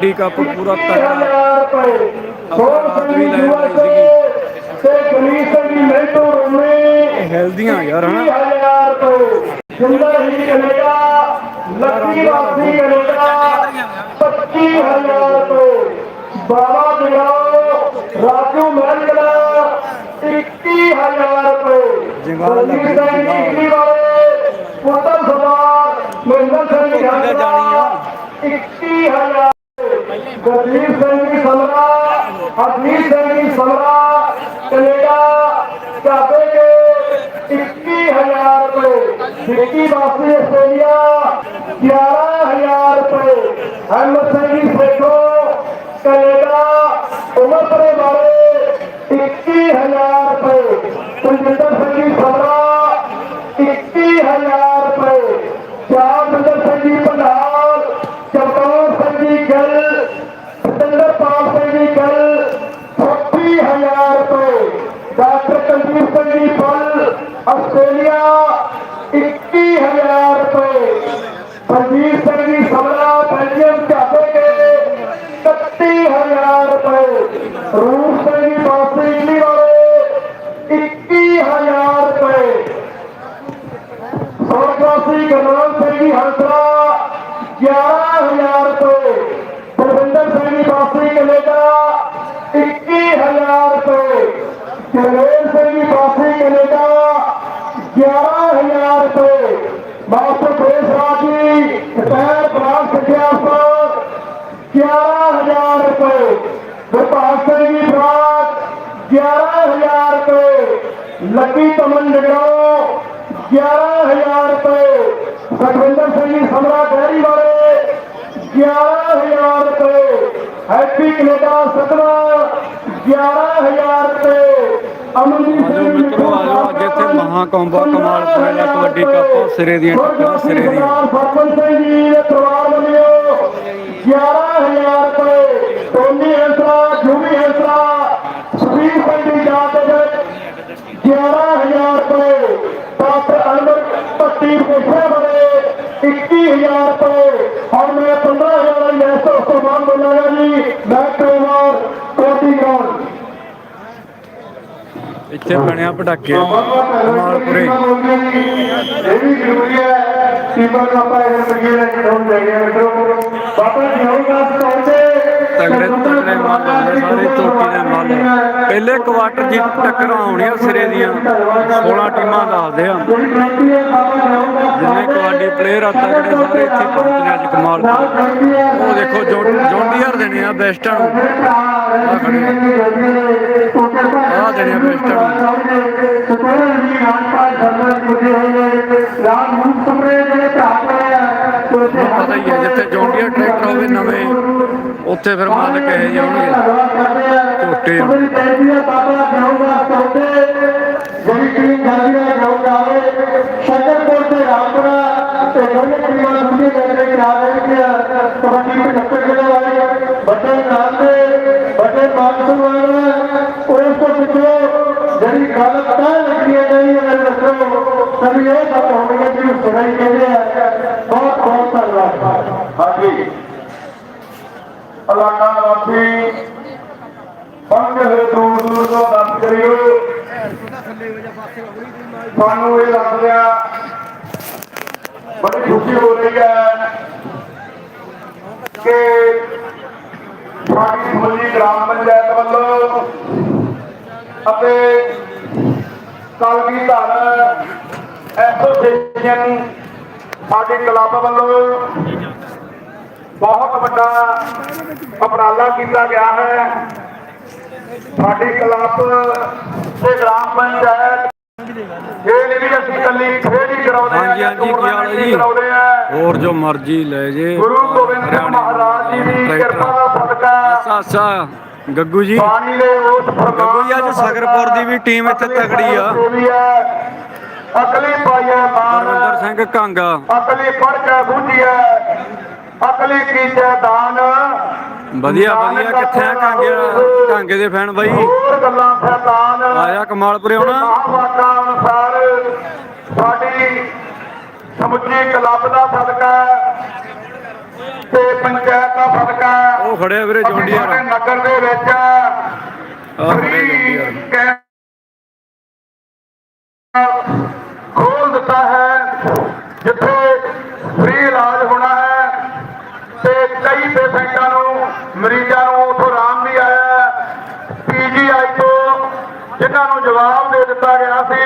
T cup ਪੂਰਾ ਤਗੜਾ ਰੁਪਏ ਆਪਾਂ ਰਾਤ ਵੀ ਲਾਈਵ ਲਾਈ ਸੀਗੀ। ਤੇ ਗਣੇਸ਼ ਦੀ ਮਿੰਟੂ ਰੋਮੀ ਹੈਲਦੀਆਂ ਯਾਰ ਹਨਾ? 20000 ਰੁਪਏ ਸੁੰਦਰ ਹੀ ਕਨੇਡਾ ਲੱਕੀ ਵਾਸੀ ਕਨੇਡਾ 25000 ਰੁਪਏ ਬਾਬਾ ਦਿਓ ਰਾਜੂ ਮਹਿੰਦਰਾ 21000 ਰੁਪਏ ਜੰਗਾਲ ਲੱਗੀ ਸਿੰਘ ਵਾਲੇ ਪੁੱਤਰ ਸਰਦਾਰ ਮਹਿੰਦਰ ਸਿੰਘ ਜਾਣੀ ਆ? 21000 ਗੁਰਦੀਪ ਸਿੰਘ ਜੀ ਸਮਰਾ, ਹਰਜੀਤ ਸਿੰਘ ਜੀ ਸਮਰਾ, ਕੈਨੇਡਾ ਚਾਬੇ ਕੇ 21000 ਰੁਪਏ। ਵਿੱਕੀ ਵਾਸੀ ਆਸਟ੍ਰੇਲੀਆ 11000 ਰੁਪਏ। ਹਰਮਤ ਸਿੰਘ ਜੀ ਸੇਖੋ, ਕੈਨੇਡਾ, ਉਮਰਪੁਰੇ ਵਾਲੇ 21000 ਰੁਪਏ। ਕੁਲਜਿੰਦਰ ਸਿੰਘ ਜੀ ਰੁਪਏ ਲੱਕੀ ਤਮਨ ਨਿਗਰੋ 11000 ਰੁਪਏ। ਸੁਖਵਿੰਦਰ ਸਿੰਘ ਜੀ ਸਮਰਾ ਡੈਰੀ ਵਾਲੇ 11000 ਰੁਪਏ। ਹੈਪੀ ਕੈਨੇਡਾ ਸਤਨਾ 11000 ਰੁਪਏ। ਅਮਨਦੀਪ ਸਿੰਘ ਮਿੱਤਰੋ ਆਜੋ ਅੱਜ ਇੱਥੇ ਮਹਾ ਕੌਂਬਾ ਕਮਾਲਪੁਰੇ ਦਾ ਕਬੱਡੀ ਕੱਪ ਸਿਰੇ ਦੀਆਂ ਟੱਕਰਾਂ ਸਿਰੇ ਦੀਆਂ। ਸਰਪੰਚ ਸਿੰਘ ਜੀ ਦੇ ਪਰਿਵਾਰ ਵੱਲੋਂ 11000 ਰੁਪਏ। ਇੱਥੇ ਬਣਿਆ ਪਟਾਕੇ ਕਮਾਲਪੁਰੇ ਇਹ ਵੀ ਜ਼ਰੂਰੀ ਹੈ ਟੀਮਾਂ ਨੂੰ ਆਪਾਂ ਇਹ ਮੰਗੇ ਲੈ ਕੇ ਦੋਨ ਮਿੱਤਰੋ ਬਾਬਾ ਜੀ ਹੋਊਗਾ ਸੌਂਦੇ ਤਗੜੇ ਤਗੜੇ ਮੱਲ ਸਾਰੇ ਚੋਟੀ ਦੇ ਮੱਲ। ਪਹਿਲੇ ਕੁਆਟਰ ਜੀ ਟੱਕਰਾਂ ਆਉਣੀਆਂ ਸਿਰੇ ਦੀਆਂ 16 ਟੀਮਾਂ ਦੱਸਦੇ ਆ। ਜਿੰਨੇ ਕਬੱਡੀ ਪਲੇਅਰ ਆ, ਤਗੜੇ ਸਾਰੇ ਇੱਥੇ ਪਹੁੰਚ ਅੱਜ ਕਮਾਲ ਉਹ ਦੇਖੋ ਜੌਂਡੀਅਰ ਦੇਣੇ ਆ ਬੈਸਟਾਂ ਨੂੰ। ਆ ਖੜੇ ਪਤਾ ਹੀ ਹੈ, ਜਿੱਥੇ ਜੌਂਡੀਅਰ ਟਰੈਕਟਰ ਹੋਵੇ ਨਵੇਂ, ਉੱਥੇ ਫਿਰ ਮਾਲਕ ਇਹ ਜਿਹੇ ਹੋਣਗੇ। ਝੋਟੇ ਜਿਹੜੀ ਟੀਮ ਜਾਂਦੀ ਹੈ ਜੋ ਜਾਵੇ ਸ਼ਕਰਪੁਰ ਤੇ ਰਾਮਪੁਰਾ ਤੇ ਦੋਨੇ ਟੀਮਾਂ ਦੂਜੇ ਜਗ੍ਹਾ ਕਰਾ ਦੇਣਗੀਆਂ ਕਬੱਡੀ ਦੇ ਟੱਕਰ ਜਿਹੜੇ ਵਾਲੇ ਵੱਡੇ ਨਾਮ ਦੇ ਵੱਡੇ ਮਾਨਸੂਨ ਵਾਲੇ ਉਸ ਤੋਂ ਪਿੱਛੇ ਜਿਹੜੀ ਗੱਲ ਤਾਂ ਲੱਗੀ ਹੈ ਨਹੀਂ ਅਗਰ ਦੱਸੋ ਸਭੀ ਇਹ ਸਭ ਹੋਣਗੇ ਜਿਹਨੂੰ ਸੁਣਾਈ ਕਹਿੰਦੇ ਆ ਬਹੁਤ ਬਹੁਤ ਧੰਨਵਾਦ ਹਾਂਜੀ ਇਲਾਕਾ ਵਾਸੀ ਪੰਜ ਹੋਏ ਦੂਰ ਦੂਰ ਤੋਂ ਦੱਸ ਕਰਿਓ ਸਾਨੂੰ ਇਹ ਲੱਗ ਰਿਹਾ ਬੜੀ ਖੁਸ਼ੀ ਹੋ ਰਹੀ ਹੈ ਕਿ ਸਾਡੀ ਸਮੁੱਚੀ ਗ੍ਰਾਮ ਪੰਚਾਇਤ ਵੱਲੋਂ ਅਤੇ ਕਲਗੀ ਧਰ ਐਸੋਸੀਏਸ਼ਨ ਸਾਡੇ ਕਲੱਬ ਵੱਲੋਂ ਬਹੁਤ ਵੱਡਾ ਉਪਰਾਲਾ ਕੀਤਾ ਗਿਆ ਹੈ। ਸਾਡੀ ਕਲੱਬ ਤੇ ਗ੍ਰਾਮ ਪੰਚਾਇਤ ਇਹ ਨਹੀਂ ਵੀ ਅਸੀਂ ਇਕੱਲੀ ਖੇਡ ਹੀ ਕਰਾਉਂਦੇ ਆ ਹਾਂਜੀ ਹਾਂਜੀ ਕੀ ਹਾਲ ਹੈ ਜੀ? ਕਰਾਉਂਦੇ ਆ। ਹੋਰ ਜੋ ਮਰਜ਼ੀ ਲੈ ਜੇ। ਗੁਰੂ ਗੋਬਿੰਦ ਸਿੰਘ ਮਹਾਰਾਜ ਜੀ ਦੀ ਕਿਰਪਾ ਦਾ ਸਦਕਾ। ਅੱਛਾ ਗੱਗੂ ਜੀ। ਪਾਣੀ ਦੇ ਉਸ ਗੱਗੂ ਜੀ, ਅੱਜ ਸਗਰਪੁਰ ਦੀ ਵੀ ਟੀਮ ਇੱਥੇ ਤਕੜੀ ਆ। ਅਕਲੀ ਪਾਈਏ ਮਾਨ। ਗੁਰਵਿੰਦਰ ਸਿੰਘ ਕਾਂਗਾ। ਅਕਲੀ ਪੜ ਕੇ ਬੁੱਝੀਏ ਅਕਲੀ ਕੀਤੇ ਦਾਨ। ਵਧੀਆ ਵਧੀਆ। ਕਿੱਥੇ ਆ ਕਾਂਗੇ? ਕਾਂਗੇ ਦੇ ਫੈਨ ਬਾਈ। ਹੋਰ ਗੱਲਾਂ ਸ਼ੈਤਾਨ ਆਇਆ ਕਮਾਲਪੁਰੇ ਅਨੁਸਾਰ ਸਾਡੀ ਸਮੁੱਚੀ ਕਲੱਬ ਦਾ ਸਦਕਾ ਤੇ ਪੰਚਾਇਤ ਦਾ ਸਦਕਾ ਉਹ ਖੜਿਆ ਵੀਰੇ ਜੌਂਡੀਆਰ ਸਾਡੇ ਨਗਰ ਦੇ ਵਿੱਚ ਖੜੇ ਕੈਂਪ ਖੋਲ ਦਿੱਤਾ ਹੈ ਜਿੱਥੇ ਫ੍ਰੀ ਇਲਾਜ ਹੋਣਾ ਹੈ ਤੇ ਕਈ ਪੇਸ਼ੈਂਟਾਂ ਨੂੰ ਮਰੀਜ਼ਾਂ ਨੂੰ ਉਥੋਂ ਆਰਾਮ ਵੀ ਆਇਆ ਪੀਜੀਆਈ ਤੋਂ ਜਿਨ੍ਹਾਂ ਨੂੰ ਜਵਾਬ ਦੇ ਦਿੱਤਾ ਗਿਆ ਸੀ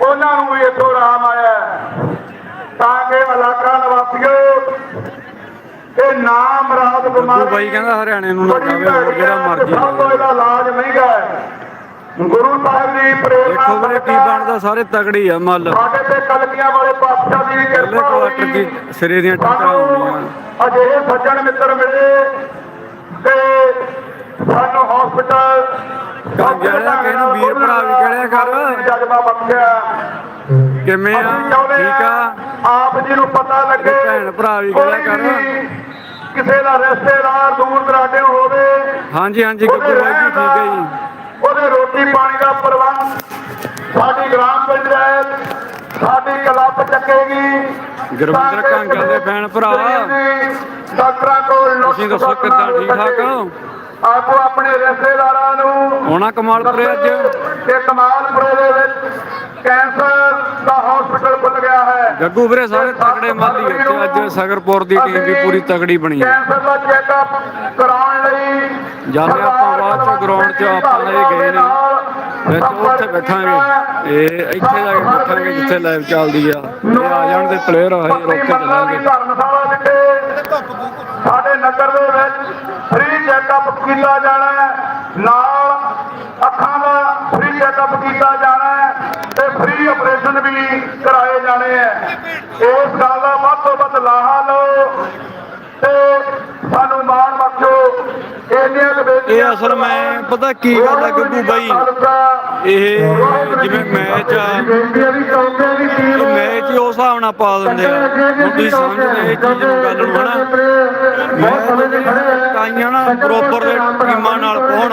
ਉਹਨਾਂ ਨੂੰ ਵੀ ਇੱਥੋਂ ਆਰਾਮ ਆਇਆ ਹੈ। ਤਾਂ ਕਿ ਇਲਾਕਾ ਨਿਵਾਸੀਓ ਇਹ ਬਾਈ ਕਹਿੰਦਾ ਹਰਿਆਣੇ ਨੂੰ ਨਾ ਜਾਵੇ ਹੋਰ ਜਿਹੜਾ ਮਰਜ਼ੀ ਸਭ ਤੋਂ ਇਹਦਾ ਇਲਾਜ ਮਹਿੰਗਾ ਹੈ। ਗੁਰੂ ਸਾਹਿਬ ਦੀ ਪ੍ਰੇਰਣਾ ਦੇਖੋ ਵੀਰੇ ਕੀ ਬਣਦਾ ਸਾਰੇ ਤਗੜੀ ਆ ਮੱਲ। ਸਾਡੇ ਤੇ ਕਲਗੀਆਂ ਵਾਲੇ ਪਾਤਸ਼ਾਹ ਦੀ ਕਿਰਪਾ ਕੁਆਟਰ ਦੀ ਸਿਰੇ ਦੀਆਂ ਟੱਕਰਾਂ ਹੋਣੀਆਂ। ਅਜਿਹੇ ਸੱਜਣ ਮਿੱਤਰ ਮਿਲੇ ਤੇ ਸਾਨੂੰ ਹਸਪੀਟਲ ਕਿਸੇ ਨੂੰ ਵੀਰ ਭਰਾ ਵੀ ਕਹਿਆ ਕਰ। ਜਜ਼ਬਾ ਬਖਸ਼ਿਆ। ਕਿਵੇਂ ਆ? ਠੀਕ ਆ? ਆਪ ਜੀ ਨੂੰ ਪਤਾ ਲੱਗੇ ਭੈਣ ਭਰਾ ਵੀ ਕਹਿਆ ਕਰ। ਕਿਸੇ ਦਾ ਰਿਸ਼ਤੇਦਾਰ ਦੂਰ ਦਰਾਡੇ ਹੋਵੇ ਹਾਂਜੀ ਹਾਂਜੀ ਗੱਗੂ ਬਾਈ ਜੀ ਠੀਕ ਹੈ ਜੀ ਉਹਦੇ ਰੋਟੀ ਪਾਣੀ ਦਾ ਪ੍ਰਬੰਧ ਸਾਡੀ ਗ੍ਰਾਮ ਪੰਚਾਇਤ ਸਾਡੀ ਕਲੱਬ ਚੱਕੇਗੀ ਗੁਰਵਿੰਦਰ ਕਾਂਗਲ ਦੇ ਭੈਣ ਭਰਾ। ਡਾਕਟਰਾਂ ਕੋਲ ਤੁਸੀਂ ਦੱਸੋ ਕਿੱਦਾਂ, ਠੀਕ ਠਾਕ ਹੋ? ਆਪੋ ਆਪਣੇ ਰਿਸ਼ਤੇਦਾਰਾਂ ਨੂੰ ਆਉਣਾ ਕਮਾਲਪੁਰੇ ਅੱਜ ਤੇ ਕਮਾਲਪੁਰੇ ਦੇ ਵਿੱਚ ਕੈਂਸਰ ਦਾ ਹਸਪੀਟਲ ਖੁੱਲ ਗਿਆ ਹੈ। ਗੱਗੂ ਵੀਰੇ ਸਾਰੇ ਤਗੜੇ ਮਾਲੀ ਉੱਥੇ ਅੱਜ ਸਗਰਪੁਰ ਦੀ ਟੀਮ ਵੀ ਪੂਰੀ ਤਗੜੀ ਬਣੀ ਹੈ। ਕੈਂਸਰ ਦਾ ਚੈੱਕਅਪ ਕਰਾਉਣ ਲਈ ਜਾਂਦੇ ਆਪਾਂ ਬਾਅਦ ਚ ਗਰਾਊਂਡ 'ਚ ਆਪਾਂ ਇਹ ਗਏ ਨੇ। ਵਿੱਚ ਉੱਥੇ ਬੈਠਾਂਗੇ। ਇਹ ਇੱਥੇ ਜਾ ਕੇ ਬੈਠਾਂਗੇ ਜਿੱਥੇ ਲਾਈਵ ਚੱਲਦੀ ਆ। ਇਹ ਆ ਜਾਣ ਦੇ ਪਲੇਅਰ ਆ ਇਹ ਰੋਕ ਕੇ ਚੱਲਾਂਗੇ। ਸਾਡੇ ਨਗਰ ਦੇ ਵਿੱਚ ਫ੍ਰੀ ਚੈੱਕਅਪ ਕੀਤਾ ਜਾਣਾ ਹੈ। ਨਾਲ ਅੱਖਾਂ ਦਾ ਫ੍ਰੀ ਚੈੱਕਅਪ ਕੀਤਾ ਜਾਣਾ ਫ੍ਰੀ ਆਪਰੇਸ਼ਨ ਵੀ ਕਰਾਏ ਜਾਣੇ ਹੈ ਇਸ ਗੱਲ ਦਾ ਵੱਧ ਤੋਂ ਵੱਧ ਲਾਹਾ ਲਓ। ਤੇ ਸਾਨੂੰ ਮਾਣ ਬਖਸ਼ੋ ਕੁ ਬੇਨਤੀਆਂ ਇਹ ਅਸਲ ਮੈਂ ਪਤਾ ਕੀ ਗੱਲ ਆ ਗੱਗੂ ਬਾਈ ਇਹ ਜਿਵੇਂ ਮੈਚ ਆ ਮੈਚ ਹੀ ਉਸ ਹਿਸਾਬ ਨਾਲ ਪਾ ਦਿੰਦੇ ਆ ਹੁਣ ਤੁਸੀਂ ਸਮਝਦੇ ਇਹ ਚੀਜ਼ ਨੂੰ ਗੱਲ ਨੂੰ ਹਨਾ ਮੈਂ ਕਾਈਆਂ ਨਾ ਬਰੋਬਰ ਦੇ ਟੀਮਾਂ ਨਾਲ ਪਾਉਣ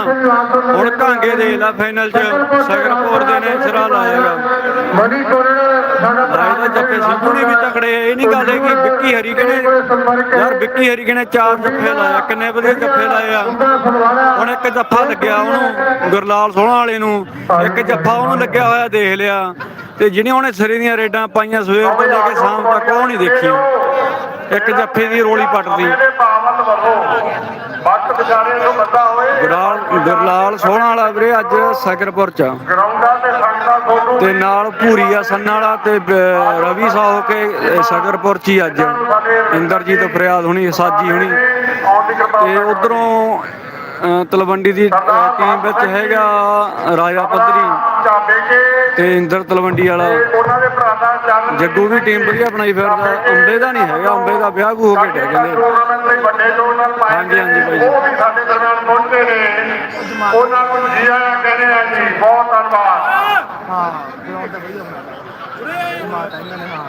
ਹੁਣ ਕਾਂਗੇ ਦੇ ਲਾ ਫਾਈਨਲ 'ਚ ਸਗਰਪੁਰ ਦੇ ਨੇ ਸਿਰਾ ਲਾਏਗਾ ਬੜੀ ਕੋਰਨ ਸਾਡਾ ਜੱਫੇ ਸਿੰਘੂ ਨੇ ਵੀ ਤਕੜੇ। ਇਹ ਨਹੀਂ ਗੱਲ ਹੈ ਕਿ ਵਿੱਕੀ ਹਰੀਕੇ ਨੇ ਯਾਰ ਵਿੱਕੀ ਹਰੀਕੇ ਨੇ ਚਾਰ ਜੱਫੇ ਲਾਇਆ ਕਿੰਨੇ ਵਧੀਆ ਜੱਫੇ ਲਾਏ ਆ। ਹੁਣ ਇੱਕ ਜੱਫਾ ਲੱਗਿਆ ਉਹਨੂੰ ਗੁਰਲਾਲ ਸੋਹਣਾ ਵਾਲੇ ਨੂੰ। ਇੱਕ ਜੱਫਾ ਉਹਨੂੰ ਲੱਗਿਆ ਹੋਇਆ ਦੇਖ ਲਿਆ। ਤੇ ਜਿਹਨੇ ਉਹਨੇ ਸਿਰੇ ਦੀਆਂ ਰੇਡਾਂ ਪਾਈਆਂ ਸਵੇਰ ਤੋਂ ਲੈ ਕੇ ਸ਼ਾਮ ਤੱਕ ਉਹ ਨਹੀਂ ਦੇਖੀ। ਇੱਕ ਜੱਫੇ ਦੀ ਰੋਲੀ ਪੱਟਦੀ। ਵਕਤ ਵਿਚਾਰੇ ਨੂੰ ਬੰਦਾ ਹੋਏ। ਗੁਰਲਾਲ ਗੁਰਲਾਲ ਸੋਹਣਾ ਵਾਲਾ ਵੀਰੇ ਅੱਜ ਸਗਰਪੁਰ ਚ। ਗਰਾਊਂਡਾਂ ਤੇ ਤੇ ਨਾਲ ਭੂਰੀਆ ਸੰਨਾ ਵਾਲਾ ਤੇ ਰਵੀ ਸਾਹੋ ਕੇ ਸਗਰਪੁਰ ਚ ਹੀ ਅੱਜ। ਇੰਦਰਜੀਤ ਫਰਿਆਦ ਹੁਣੀ ਸਾਜੀ ਹੁਣੀ। ਆਉਣ ਦੀ ਕਿਰਪਾ ਤੇ ਉਧਰੋਂ ਤਲਵੰਡੀ ਦੀ ਟੀਮ ਵਿੱਚ ਹੈਗਾ ਰਾਜਾ ਪੱਧਰੀ ਚਾਬੇ ਤੇ ਇੰਦਰ ਤਲਵੰਡੀ ਵਾਲਾ। ਜੱਗੂ ਵੀ ਟੀਮ ਵਧੀਆ ਬਣਾਈ ਫਿਰਦਾ। ਅੰਬੇ ਦਾ ਨਹੀਂ ਹੈਗਾ ਅੰਬੇ ਦਾ ਵਿਆਹ ਵੀ ਹੋ ਕੇ ਡਿਆ ਕਹਿੰਦੇ ਹਾਂਜੀ, ਹਾਂਜੀ ਬਾਈ ਜੀ। ਉਹ ਵੀ ਸਾਡੇ ਦਰਮਿਆਨ ਪਹੁੰਚੇ ਨੇ। ਉਹਨਾਂ ਨੂੰ ਜੀ ਆਇਆਂ ਕਹਿੰਦੇ ਆ ਜੀ ਬਹੁਤ ਧੰਨਵਾਦ।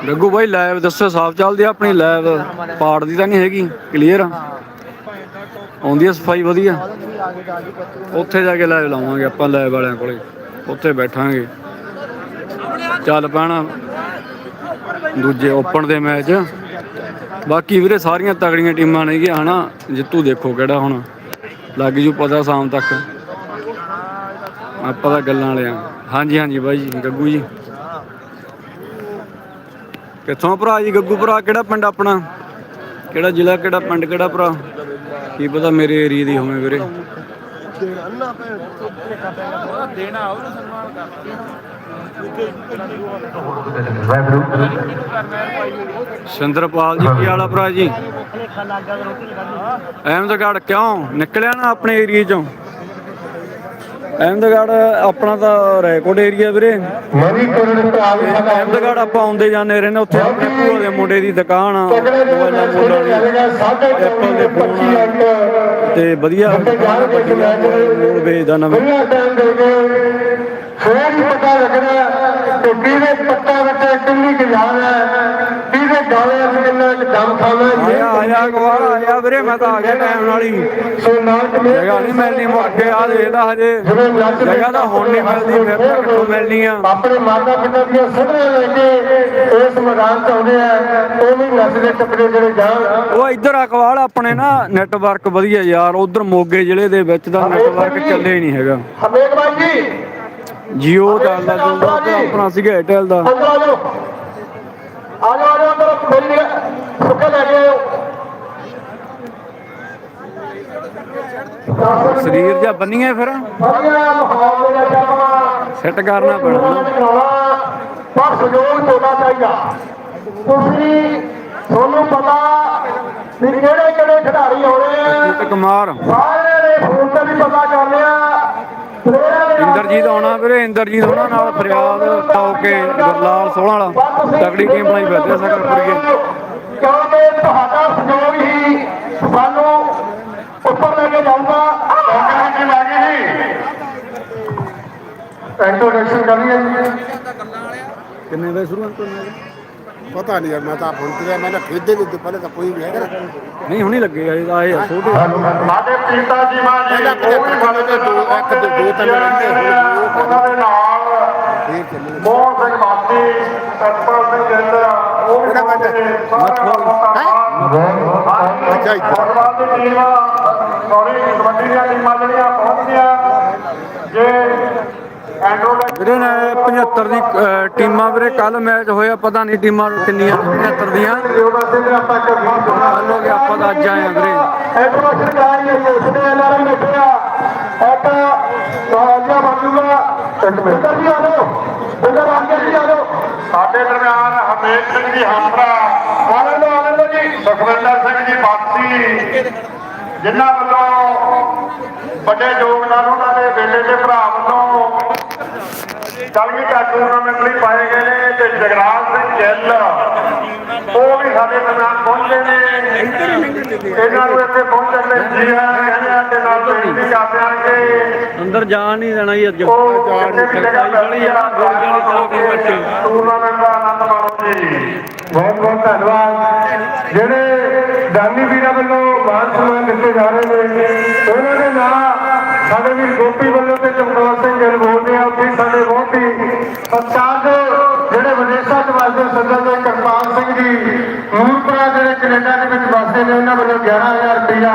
ਗੱਗੂ ਬਾਈ ਲਾਈਵ ਦੱਸੋ, ਸਾਫ਼ ਚੱਲਦੀ ਆ ਆਪਣੀ ਲਾਈਵ ਪਾੜ ਦੀ ਤਾਂ ਨਹੀਂ ਹੈਗੀ ਕਲੀਅਰ ਆਉਂਦੀ ਆ ਸਫ਼ਾਈ ਵਧੀਆ। ਉੱਥੇ ਜਾ ਕੇ ਲਾਈਵ ਲਾਵਾਂਗੇ ਆਪਾਂ ਲਾਈਵ ਵਾਲਿਆਂ ਕੋਲੇ। ਉੱਥੇ ਬੈਠਾਂਗੇ। ਚੱਲ ਪੈਣਾ ਦੂਜੇ ਓਪਨ ਦੇ ਮੈਚ ਬਾਕੀ ਵੀਰੇ, ਸਾਰੀਆਂ ਤਗੜੀਆਂ ਟੀਮਾਂ ਨੇਗੀਆਂ ਹਨਾ? ਜਿੱਤੂ ਦੇਖੋ ਕਿਹੜਾ ਹੁਣ। ਲੱਗ ਜੂ ਪਤਾ ਸ਼ਾਮ ਤੱਕ। ਆਪਾਂ ਤਾਂ ਗੱਲਾਂ ਵਾਲੇ ਹਾਂਜੀ ਹਾਂਜੀ ਬਾਈ ਜੀ ਗੱਗੂ ਜੀ ਕਿੱਥੋਂ ਭਰਾ ਜੀ ਗੱਗੂ ਭਰਾ ਕਿਹੜਾ ਪਿੰਡ ਆਪਣਾ ਕਿਹੜਾ ਜ਼ਿਲ੍ਹਾ ਕਿਹੜਾ ਪਿੰਡ ਕਿਹੜਾ ਭਰਾ ਕੀ ਪਤਾ ਮੇਰੇ ਏਰੀਆ ਦੀ ਹੋਵੇ ਵੀਰੇ ਸਿੰਦਰਪਾਲ ਜੀ ਕੀ ਵਾਲਾ ਭਰਾ ਜੀ ਅਹਿਮਦਗੜ੍ਹ ਕਿਉਂ ਨਿਕਲਿਆ ਨਾ ਆਪਣੇ ਏਰੀਆ ਚੋਂ ਅਹਿਮਦਗੜ੍ਹ ਆਪਣਾ ਤਾਂ ਰੈਕੋਰਡ ਏਰੀਆ ਵੀਰੇ। ਬੜੀ ਕੋਰਨ ਭਰਾ ਵੀ ਸਾਡਾ ਅਹਿਮਦਗੜ੍ਹ ਆਪਾਂ ਆਉਂਦੇ ਜਾਂਦੇ ਰਹਿੰਦੇ ਉੱਥੇ ਆਪਣੇ ਭੂਆ ਦੇ ਮੁੰਡੇ ਦੀ ਦੁਕਾਨ ਆ। ਮੋਬਾਈਲਾਂ ਮੋਬਾਈਲਾਂ ਦੀ। Apple ਦੇ 25 ਅੰਕ ਤੇ ਵਧੀਆ ਮੋੜ ਵੇਚਦਾ ਨਵੇਂ। ਦੇ ਫੇਰ ਹੀ ਪਤਾ ਲੱਗਣਾ ਕਿ ਵੀਰੇ ਪੱਤਾ ਵਿੱਚ ਕਿੰਨੀ ਜਾਨ ਹੈ ਵੀਰੇ ਗਾਲੇ ਅਸੀਂ ਕਿੰਨਾ ਦਮ ਖਾਣਾ ਆਇਆ ਆਇਆ ਗਵਾਰ ਵੀਰੇ ਮੈਂ ਤਾਂ ਆ ਗਿਆ ਟਾਈਮ ਨਾਲ ਹੀ। ਜਗ੍ਹਾ ਨਹੀਂ ਮਿਲਣੀ ਮੁੜ ਕੇ ਆ ਦੇਖਦਾ ਹਜੇ। ਜਗ੍ਹਾ ਤਾਂ ਹੁਣ ਨਹੀਂ ਮਿਲਦੀ ਫਿਰ ਤਾਂ ਕਿੱਥੋਂ ਮਿਲਣੀ ਆ? ਆਪਣੇ ਮਾਤਾ ਪਿਤਾ ਦੀਆਂ ਸਦਰਾਂ ਲੈ ਕੇ ਇਸ ਮੈਦਾਨ ਚ ਆਉਂਦੇ ਆ। ਉਹ ਵੀ ਨੱਚਦੇ ਟੱਪਦੇ ਜਿਹੜੇ ਜਾਣ। ਉਹ ਇੱਧਰ ਅਕਵਾਲ ਆਪਣੇ ਨਾ ਨੈਟਵਰਕ ਵਧੀਆ ਯਾਰ ਉਧਰ ਮੋਗੇ ਜ਼ਿਲ੍ਹੇ ਦੇ ਵਿੱਚ ਦਾ ਨੈਟਵਰਕ ਚੱਲੇ ਹੀ ਨਹੀਂ ਹੈਗਾ। ਹਮੇਦ ਬਾਈ ਜੀ ਜੀਓ ਚੱਲਦਾ ਚੱਲਦਾ ਆਪਣਾ ਸੀਗਾ ਏਅਰਟੈਲ ਦਾ। ਅੰਦਰ ਆ ਜਾਓ ਆ ਜਾਓ ਆ ਜਾਓ ਅੰਦਰ ਮੇਰੀ ਸੁੱਕੇ ਲੈ ਕੇ ਆਓ ਸਰੀਰ ਜਾਂ ਬੰਨੀਏ ਫਿਰ। ਸੈੱਟ ਕਰਨਾ ਪੈਣਾ। ਪਰ ਸਹਿਯੋਗ ਤੁਹਾਡਾ ਚਾਹੀਦਾ। ਤੁਸੀਂ ਤੁਹਾਨੂੰ ਪਤਾ ਵੀ ਕਿਹੜੇ ਕਿਹੜੇ ਖਿਡਾਰੀ ਆਉਣੇ ਆ। ਜੀਤ ਕੁਮਾਰ। ਸਾਰੇ ਦੇ ਫੋਨ ਤੇ ਵੀ ਪਤਾ ਕਰ ਲਿਆ। ਇੰਦਰਜੀਤ ਆਉਣਾ ਵੀਰੇ ਇੰਦਰਜੀਤ ਉਹਨਾਂ ਨਾਲ ਫਰਿਆਦ ਹੋ ਕੇ ਗੁਰਲਾਲ ਸੋਹਣਾ ਵਾਲਾ। ਤਗੜੀ ਟੀਮ ਬਣਾਈ ਫਿਰਦੇ ਸਕਰਪੁਰੀਏ ਕਿਉਂਕਿ ਤੁਹਾਡਾ ਸਹਿਯੋਗ ਹੀ ਸਾਨੂੰ ਉੱਪਰ ਲੈ ਕੇ ਜਾਊਗਾ। ਕੰਗਰਾਂ ਦੀ ਲੱਗੀ ਜੀ ਇੰਟਰੋਡਕਸ਼ਨ ਕਰਨੀ ਹੈ ਜੀ। ਕਿੰਨੇ ਵਜੇ ਸ਼ੁਰੂ ਕਰਨਾ ਪਤਾ ਨਹੀਂ ਯਾਰ ਮੈਂ ਤਾਂ ਹੁਣ ਤੇ ਮੈਂ ਤਾਂ ਖਰੀਦੇ ਵੀ ਪਹਿਲੇ ਤਾਂ ਕੋਈ ਵੀ ਹੈਗਾ ਨਾ। ਨਹੀਂ ਹੁਣੀ ਲੱਗੇ ਆ ਇਹ ਆਏ ਆ ਛੋਟੇ ਸਾਡੇ ਪਿਤਾ ਜੀ ਮਾਂ ਜੀ ਉਹ ਵੀ ਪਤਾ ਨਹੀਂ ਦੋ ਇੱਕ ਦੋ ਦੋ ਤਿੰਨ ਰਹਿੰਦੇ ਉਹਨਾਂ ਦੇ ਨਾਲ ਮੋਹਨ ਸਿੰਘ ਮਾਤੀ ਸਤਪਾਲ ਸਿੰਘ ਗਿੱਲ ਉਹ ਵੀ ਕਿਹੜਾ ਪਿੰਡ? ਅੱਛਾ, ਇੱਧਰ। ਫੁੱਟਬਾਲ ਦੀ ਟੀਮ ਸੌਰੀ ਕਬੱਡੀ ਦੀਆਂ ਟੀਮਾਂ ਜਿਹੜੀਆਂ ਪਹੁੰਚੀਆਂ ਜੇ ਐਂਡਰੋਇਡ ਵੀਰੇ ਨੇ 75 ਦੀ ਟੀਮਾਂ ਵੀਰੇ ਕੱਲ ਮੈਚ ਹੋਇਆ ਪਤਾ ਨਹੀਂ ਟੀਮਾਂ ਕਿੰਨੀਆਂ 75 ਦੀਆਂ। ਕੱਲ ਹੋ ਗਿਆ ਆਪਾਂ ਤਾਂ ਅੱਜ ਆਏ ਆ ਵੀਰੇ। ਇੰਟਰੋਡਕਸ਼ਨ ਕਰਾਈ ਹੈ ਉਸਨੇ ਐਲਆਰਐਮ ਲਿਖਿਆ ਇੱਕ ਸਵਾਲਿਆ ਬਣੂਗਾ ਇੱਕ ਮਿੰਟ ਜੀ ਆ ਲਓ ਬਿੰਦਰ ਆਂਗੇ ਜੀ ਆ ਲਓ ਸਾਡੇ ਦਰਮਿਆਨ ਹਰਮੇਸ਼ ਸਿੰਘ ਜੀ ਹਾਮਰਾ ਆਨੰਦ ਆਨੰਦ ਜੀ। ਸੁਖਵਿੰਦਰ ਸਿੰਘ ਜੀ ਬਾਸੀ। ਜਿਨ੍ਹਾਂ ਵੱਲੋਂ ਵੱਡੇ ਯੋਗਦਾਨ ਉਹਨਾਂ ਦੇ ਬੇਟੇ ਦੇ ਭਰਾ ਵੱਲੋਂ ਕਲਗੀ ਦਾ ਟੂਰਨਾਮੈਂਟ ਲਈ ਪਾਏ ਗਏ ਨੇ ਤੇ ਜਗਰਾਜ ਸਿੰਘ ਗਿੱਲ ਉਹ ਵੀ ਸਾਡੇ ਦਰਮਿਆਨ ਪਹੁੰਚੇ ਨੇ। ਇਹਨਾਂ ਨੂੰ ਇੱਥੇ ਪਹੁੰਚਣ ਲਈ ਜੀ ਆਇਆਂ ਕਹਿੰਦੇ ਤੇ ਨਾਲ ਬੇਨਤੀ ਕਰਦੇ ਆ ਕਿ ਅੰਦਰ ਜਾਣ ਨਹੀਂ ਦੇਣਾ ਜੀ ਅੱਜ। ਉਹ ਜਿੰਨੇ ਵੀ ਜਗ੍ਹਾ ਬੜੀ ਆ ਗੋਲੀ ਵਾਲੀ ਚਲੋ ਕੇ ਬੱਚੇ ਟੂਰਨਾਮੈਂਟ ਦਾ ਆਨੰਦ ਮਾਣੋ ਜੀ। ਬਹੁਤ ਬਹੁਤ ਧੰਨਵਾਦ। ਜਿਹੜੇ ਦਾਨੀ ਵੀਰਾਂ ਵੱਲੋਂ ਮਾਨ ਸਨਮਾਨ ਦਿੱਤੇ ਜਾ ਰਹੇ ਨੇ। ਉਹਨਾਂ ਦੇ ਨਾਂ ਸਾਡੇ ਵੀਰ ਗੋਪੀ ਵੱਲੋਂ ਤੇ ਚਮਕੌਰ ਸਿੰਘ ਗਿੱਲ ਬੋਲਦੇ ਆ ਉੱਥੇ ਸਾਡੇ ਬਹੁਤ ਹੀ ਸਤਿਕਾਰਯੋਗ ਜਿਹੜੇ ਵਿਦੇਸ਼ਾਂ ਚ ਵਸਦੇ ਸੱਜਣ ਦੇ ਕਰਪਾਲ ਸਿੰਘ ਜੀ ਨੂਰਪੁਰਾ ਜਿਹੜੇ ਕੈਨੇਡਾ ਦੇ ਵਿੱਚ ਵਸਦੇ ਨੇ, ਉਹਨਾਂ ਵੱਲੋਂ 11000 ਰੁਪਇਆ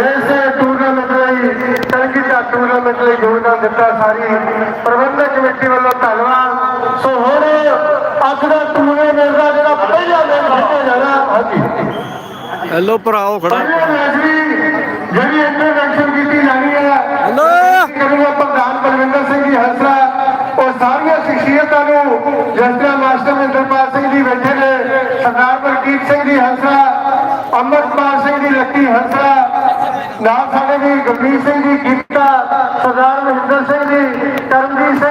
ਇਸ ਟੂਰਨਾਮੈਂਟ ਲਈ ਕਲਗੀ ਦਾ ਟੂਰਨਾਮੈਂਟ ਲਈ ਯੋਗਦਾਨ ਦਿੱਤਾ ਸਾਰੀ ਪ੍ਰਬੰਧਕ ਕਮੇਟੀ ਵੱਲੋਂ ਧੰਨਵਾਦ। ਸੋ ਹੁਣ ਅੱਜ ਦਾ ਟੂਰਨਾਮੈਂਟ ਦਾ ਜਿਹੜਾ ਪਹਿਲਾ ਮੈਚ ਖੇਡਿਆ ਜਾਣਾ ਹਾਂਜੀ। ਹੈਲੋ ਭਰਾਓ ਖੜਾ। ਜਿਹੜੀ ਇੰਟਰਵੈਂਸ਼ਨ ਕੀਤੀ ਜਾਣੀ ਹੈ ਹੈਲੋ ਕਰਨਗੇ ਪ੍ਰਧਾਨ ਬਲਵਿੰਦਰ ਸਿੰਘ ਜੀ ਹੰਸਰਾ ਉਹ ਸਾਰੀਆਂ ਸ਼ਖਸੀਅਤਾਂ ਨੂੰ ਜਿਸ ਤਰ੍ਹਾਂ ਮਾਸਟਰ ਮਹਿੰਦਰਪਾਲ ਸਿੰਘ ਜੀ ਬੈਠੇ ਨੇ ਸਰਦਾਰ ਬਲਕੀਤ ਸਿੰਘ ਜੀ ਹੰਸਰਾ ਅਮਰਪਾਲ ਸਿੰਘ ਜੀ ਲੱਕੀ ਹੰਸਰਾ ਨਾਲ ਸਾਡੇ ਵੀ ਗੰਭੀਰ ਸਿੰਘ ਜੀ ਗੀਤਾ ਸਰਦਾਰ ਮਹਿੰਦਰ ਸਿੰਘ ਜੀ ਕਰਮਜੀਤ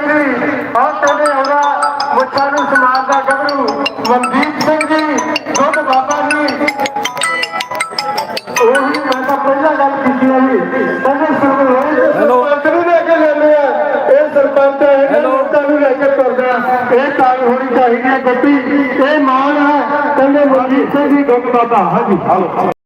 ਪਹਿਲਾਂ ਗੱਲ ਕੀਤੀ ਆ ਜੀ। ਕਹਿੰਦੇ ਸਰਪੰਚ Hello. ਸਰਪੰਚ ਨੂੰ ਲੈ ਕੇ ਲੈਂਦੇ ਆ। ਇਹ ਸਰਪੰਚ ਹੈ ਇਹ Hello. ਲੋਕਾਂ ਨੂੰ ਲੈ ਕੇ ਤੁਰਦਾ ਇਹ ਤਾਲ ਹੋਣੀ ਚਾਹੀਦੀ ਹੈ ਗੱਡੀ ਇਹ ਮਾਣ ਹੈ ਕਹਿੰਦੇ ਮਨਜੀਤ ਸਿੰਘ ਜੀ ਦੁੱਧ ਬਾਬਾ। ਹਾਂਜੀ